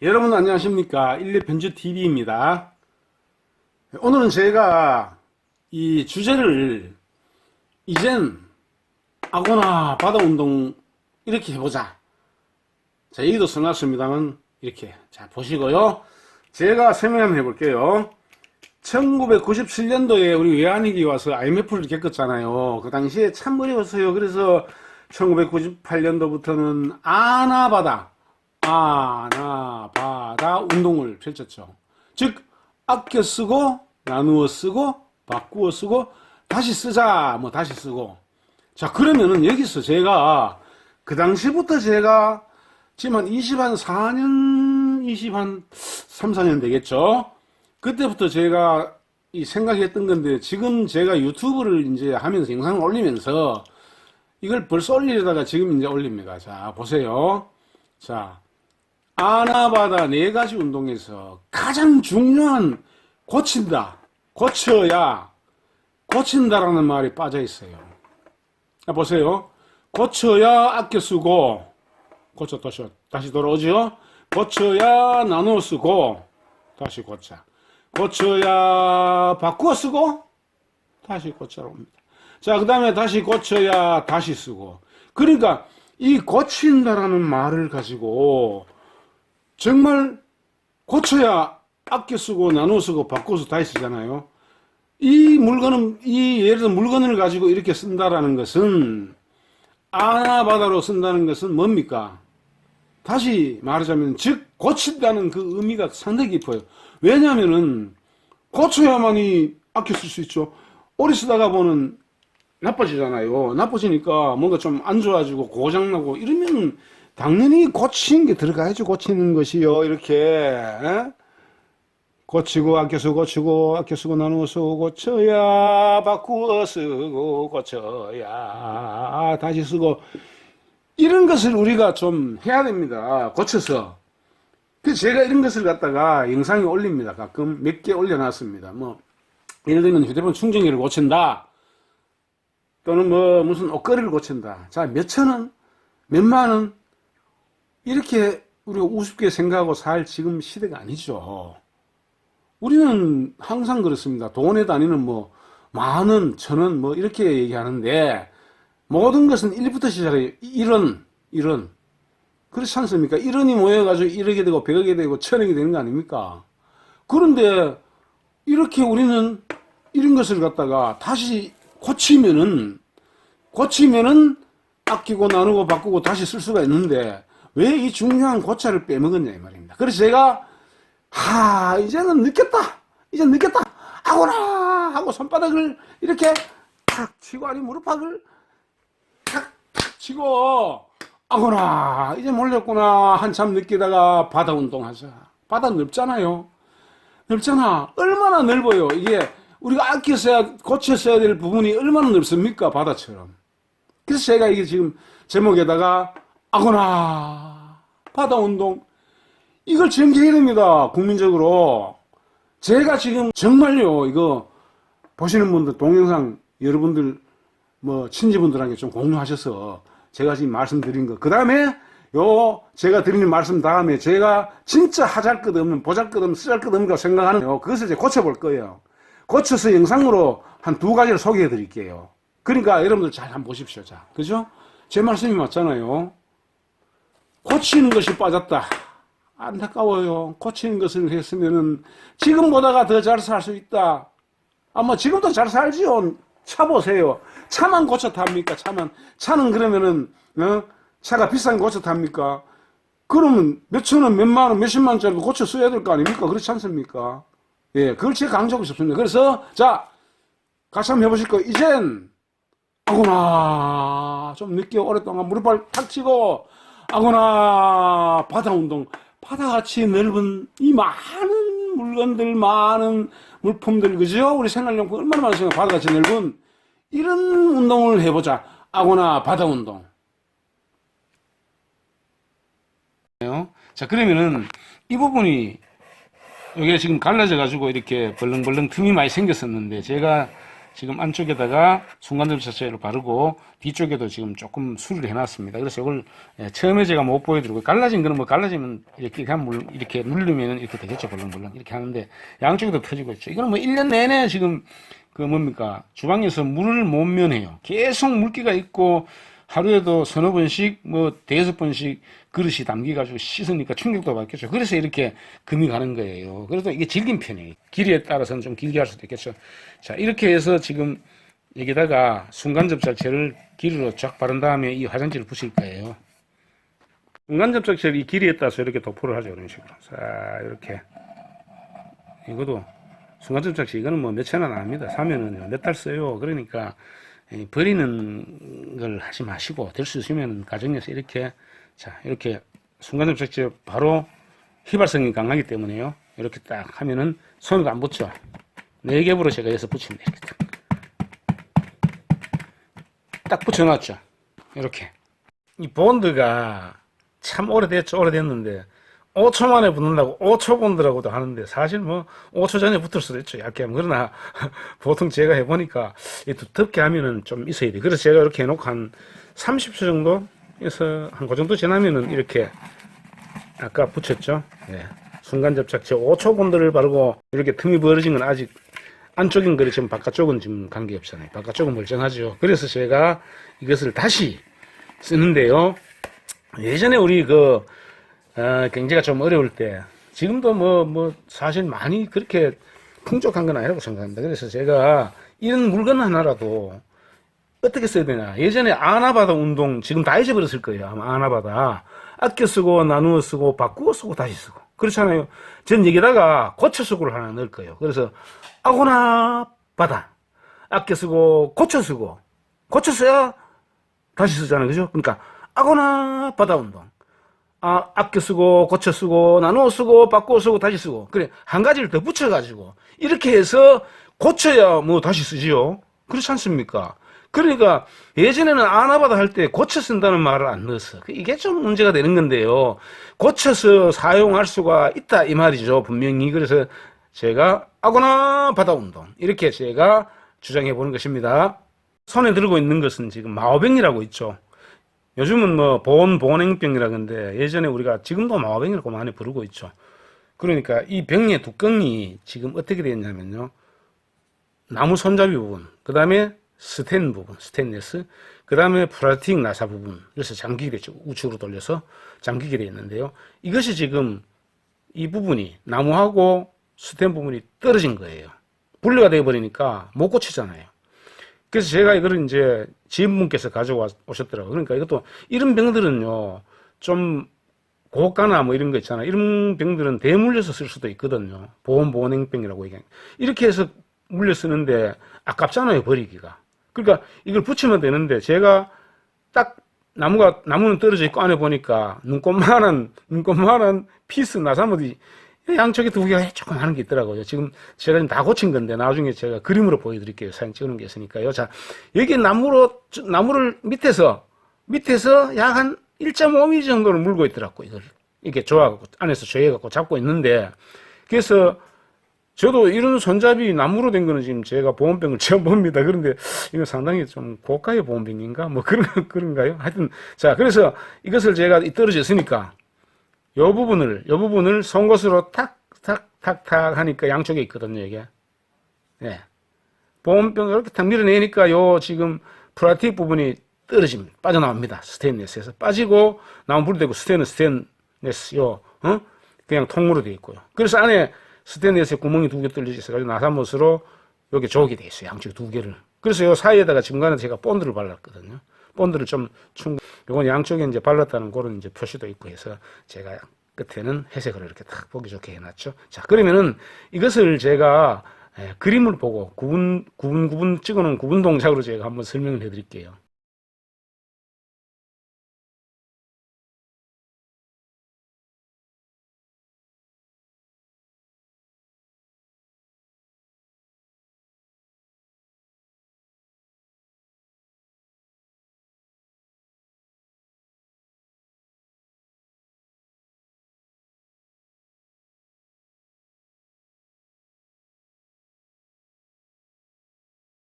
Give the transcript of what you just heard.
여러분 안녕하십니까? 일리편주TV입니다. 오늘은 제가 이 주제를 이젠 아거나 바다운동 이렇게 해보자. 자 얘기도 써놨습니다만 이렇게 자 보시고요. 제가 설명 한번 해볼게요. 1997년도에 우리 외환위기 와서 IMF를 겪었잖아요. 그 당시에 참 어려웠어요. 그래서 1998년도부터는 아나바다 아나바다 운동을 펼쳤죠. 즉 아껴 쓰고 나누어 쓰고 바꾸어 쓰고 다시 쓰자 뭐 다시 쓰고 자 그러면은 여기서 제가 그 당시부터 제가 지금 한 20, 한 4년 20, 한 3, 4년 되겠죠. 그때부터 제가 이 생각했던 건데 지금 제가 유튜브를 이제 하면서 영상을 올리면서 이걸 벌써 올리려다가 지금 이제 올립니다. 자, 보세요. 자, 아나바다 네 가지 운동에서 가장 중요한 고친다, 고쳐야, 고친다라는 말이 빠져 있어요. 자, 보세요. 고쳐야 아껴 쓰고, 고쳐 다시, 다시 돌아오죠? 고쳐야 나누어 쓰고, 다시 고쳐. 고쳐야 바꾸어 쓰고, 다시 고쳐라 옵니다. 자, 그 다음에 다시 고쳐야 다시 쓰고. 그러니까 이 고친다라는 말을 가지고 정말 고쳐야 아껴 쓰고 나눠 쓰고 바꿔서 다시 쓰잖아요. 이 물건은, 이 예를 들어 물건을 가지고 이렇게 쓴다라는 것은 아나바다로 쓴다는 것은 뭡니까? 다시 말하자면 즉 고친다는 그 의미가 상당히 깊어요. 왜냐하면은 고쳐야만이 아껴 쓸 수 있죠. 오래 쓰다가 보는 나빠지잖아요. 나빠지니까 뭔가 좀 안 좋아지고 고장나고 이러면 당연히 고치는 게 들어가야죠. 고치는 것이요. 이렇게 에? 고치고 아껴 쓰고 고치고 아껴 쓰고 나누어 쓰고 고쳐야 바꾸어 쓰고 고쳐야 다시 쓰고 이런 것을 우리가 좀 해야 됩니다. 고쳐서. 그래서 제가 이런 것을 갖다가 영상에 올립니다. 가끔 몇 개 올려놨습니다. 뭐 예를 들면 휴대폰 충전기를 고친다. 또는 뭐 무슨 옷걸이를 고친다. 자, 몇천 원, 몇만 원, 이렇게 우리가 우습게 생각하고 살 지금 시대가 아니죠. 우리는 항상 그렇습니다. 돈에 다니는 뭐, 만 원, 천 원, 뭐, 이렇게 얘기하는데, 모든 것은 1부터 시작해요. 1원, 1원. 그렇지 않습니까? 1원이 모여가지고 1억이 되고 100억이 되고 1000억이 되는 거 아닙니까? 그런데, 이렇게 우리는 이런 것을 갖다가 다시 고치면은 고치면은 아끼고 나누고 바꾸고 다시 쓸 수가 있는데 왜 이 중요한 고차를 빼먹었냐 이 말입니다. 그래서 제가 하 이제는 늦겠다. 이제 늦겠다. 아고나! 하고 손바닥을 이렇게 탁 치고 아니 무릎팍을 탁 탁 치고 아고나! 이제 몰렸구나. 한참 늦기다가 바다 운동하자. 바다 넓잖아요. 넓잖아. 얼마나 넓어요. 이게 우리가 아껴 써야, 고쳐 써야 될 부분이 얼마나 넓습니까? 바다처럼. 그래서 제가 이게 지금 제목에다가, 아거나, 바다 운동. 이걸 전개해야 됩니다. 국민적으로. 제가 지금 정말요, 이거, 보시는 분들, 동영상, 여러분들, 뭐, 친지분들한테 좀 공유하셔서, 제가 지금 말씀드린 거. 그 다음에, 요, 제가 드리는 말씀 다음에, 제가 진짜 하잘 것 없는, 보잘 것 없는, 쓰잘 것 없는 거 생각하는, 요, 그것을 이제 고쳐볼 거예요. 고쳐서 영상으로 한 두 가지를 소개해 드릴게요. 그러니까 여러분들 잘 한번 보십시오. 자, 그죠? 제 말씀이 맞잖아요. 고치는 것이 빠졌다. 안타까워요. 고치는 것을 했으면은 지금보다가 더 잘 살 수 있다. 아마 지금도 잘 살지요. 차 보세요. 차만 고쳐 탑니까? 차만. 차는 그러면은, 어? 차가 비싼 거 고쳐 탑니까? 그러면 몇천 원, 몇만 원, 몇십만 원짜리도 고쳐 써야 될 거 아닙니까? 그렇지 않습니까? 예, 그걸 제가 강조하고 싶습니다. 그래서, 자, 같이 한번 해보실 거. 이젠, 아구나, 좀 늦게 오랫동안 무릎을 탁 치고, 아구나, 바다 운동. 바다같이 넓은 이 많은 물건들, 많은 물품들, 그죠? 우리 생활용품 얼마나 많습니까? 바다같이 넓은 이런 운동을 해보자. 아구나, 바다 운동. 자, 그러면은 이 부분이 여기가 지금 갈라져 가지고 이렇게 벌렁벌렁 틈이 많이 생겼었는데 제가 지금 안쪽에다가 순간접착제를 바르고 뒤쪽에도 지금 조금 수리를 해놨습니다. 그래서 이걸 예, 처음에 제가 못 보여드리고 갈라진 거는 뭐 갈라지면 이렇게 그냥 물 이렇게 누르면 이렇게 되겠죠. 벌렁벌렁 이렇게 하는데 양쪽에도 펴지고 있죠. 이거는 뭐 1년 내내 지금 그 뭡니까 주방에서 물을 못 면해요. 계속 물기가 있고 하루에도 서너 번씩 뭐 대여섯 번씩 그릇이 담기가지고 씻으니까 충격도 받겠죠. 그래서 이렇게 금이 가는 거예요. 그래도 이게 질긴 편이에요. 길이에 따라서는 좀 길게 할 수도 있겠죠. 자 이렇게 해서 지금 여기다가 순간접착제를 길이로 쫙 바른 다음에 이 화장지를 붙일 거예요. 순간접착제를 이 길이에 따라서 이렇게 도포를 하죠. 이런 식으로. 자 이렇게 이것도 순간접착제 이거는 뭐 몇천 원 안 합니다. 사면은 몇 달 써요. 그러니까 이 버리는 걸 하지 마시고 될 수 있으면 가정에서 이렇게 자 이렇게 순간접착제 바로 휘발성이 강하기 때문에요. 이렇게 딱 하면은 손으로 안 붙죠. 네 겹으로 제가 해서 붙입니다. 이렇게 딱. 딱 붙여놨죠. 이렇게 이 본드가 참 오래됐죠. 오래됐는데 5초 만에 붙는다고 5초 본드라고도 하는데 사실 뭐 5초 전에 붙을 수도 있죠. 얇게 하면. 그러나 보통 제가 해보니까 이 두텁게 하면은 좀 있어야 돼. 그래서 제가 이렇게 해놓고 한 30초 정도 해서 한 그 정도 지나면은 이렇게 아까 붙였죠. 예. 순간 접착제 5초 본드를 바르고 이렇게 틈이 벌어진 건 아직 안쪽인 거리 지금 바깥쪽은 지금 관계 없잖아요. 바깥쪽은 멀쩡하죠. 그래서 제가 이것을 다시 쓰는데요. 예전에 우리 그 어, 경제가 좀 어려울 때 지금도 뭐뭐 사실 많이 그렇게 풍족한 건 아니라고 생각합니다. 그래서 제가 이런 물건 하나라도 어떻게 써야 되냐. 예전에 아나바다 운동 지금 다 잊어버렸을 거예요. 아마 아나바다 아껴 쓰고 나누어 쓰고 바꾸어 쓰고 다시 쓰고 그렇잖아요. 전 여기다가 고쳐 쓰고를 하나 넣을 거예요. 그래서 아고나 바다 아껴 쓰고 고쳐 쓰고 고쳐 써야 다시 쓰잖아요. 그죠? 그러니까 아고나 바다 운동. 아, 아껴 쓰고, 고쳐 쓰고, 나누어 쓰고, 바꾸어 쓰고, 다시 쓰고. 그래, 한 가지를 더 붙여가지고, 이렇게 해서 고쳐야 뭐 다시 쓰지요. 그렇지 않습니까? 그러니까, 예전에는 아나바다 할 때 고쳐 쓴다는 말을 안 넣었어. 이게 좀 문제가 되는 건데요. 고쳐서 사용할 수가 있다, 이 말이죠. 분명히. 그래서 제가 아고나 바다 운동. 이렇게 제가 주장해 보는 것입니다. 손에 들고 있는 것은 지금 마오뱅이라고 있죠. 요즘은 뭐 보온 보온행병이라 근데 예전에 우리가 지금도 마화병이라고 많이 부르고 있죠. 그러니까 이 병의 뚜껑이 지금 어떻게 되어 있냐면요. 나무 손잡이 부분, 그 다음에 스텐 부분, 스테인레스, 그 다음에 플라스틱 나사 부분, 그래서 잠기게 됐죠. 우측으로 돌려서 잠기게 되어 있는데요. 이것이 지금 이 부분이 나무하고 스텐 부분이 떨어진 거예요. 분리가 되어 버리니까 못 고치잖아요. 그래서 제가 이거를 이제 지인분께서 가져오셨더라고요. 그러니까 이것도 이런 병들은요, 좀 고가나 뭐 이런 거 있잖아요. 이런 병들은 대물려서 쓸 수도 있거든요. 보온 보온행병이라고 얘기해. 이렇게 해서 물려 쓰는데 아깝잖아요, 버리기가. 그러니까 이걸 붙이면 되는데 제가 딱 나무가 나무는 떨어져 있고 안에 보니까 눈꽃만한 눈꽃만한 피스 나사모디 양쪽에 두 개가 조금 하는 게 있더라고요. 지금 제가 다 고친 건데 나중에 제가 그림으로 보여드릴게요. 사진 찍는 게 있으니까요. 자, 여기 나무로 나무를 밑에서 밑에서 약 한 1.5mm 정도를 물고 있더라고 이걸 이렇게 조아갖고 안에서 조여갖고 잡고 있는데 그래서 저도 이런 손잡이 나무로 된 거는 지금 제가 보온병을 처음 봅니다. 그런데 이거 상당히 좀 고가의 보온병인가? 뭐 그런, 그런가요? 하여튼, 자, 그래서 이것을 제가 떨어져 있으니까 요 부분을, 요 부분을 송곳으로 탁, 탁, 탁, 탁 하니까 양쪽에 있거든요, 이게. 예. 보온병 이렇게 탁 밀어내니까 요 지금 플라스틱 부분이 떨어집니다. 빠져나옵니다. 스테인레스에서. 빠지고, 나무 불되고 스테인, 스테인레스, 요, 어? 그냥 통으로 되어 있고요. 그래서 안에 스테인레스에 구멍이 두 개 뚫려 있어가지고 나사못으로 여기 조기 되어 있어요. 양쪽 두 개를. 그래서 요 사이에다가 중간에 제가 본드를 발랐거든요. 본드를 좀 충분, 요건 양쪽에 이제 발랐다는 그런 이제 표시도 있고 해서 제가 끝에는 회색으로 이렇게 탁 보기 좋게 해놨죠. 자, 그러면은 이것을 제가 예, 그림을 보고 구분, 구분, 구분 찍어놓은 구분 동작으로 제가 한번 설명을 해드릴게요.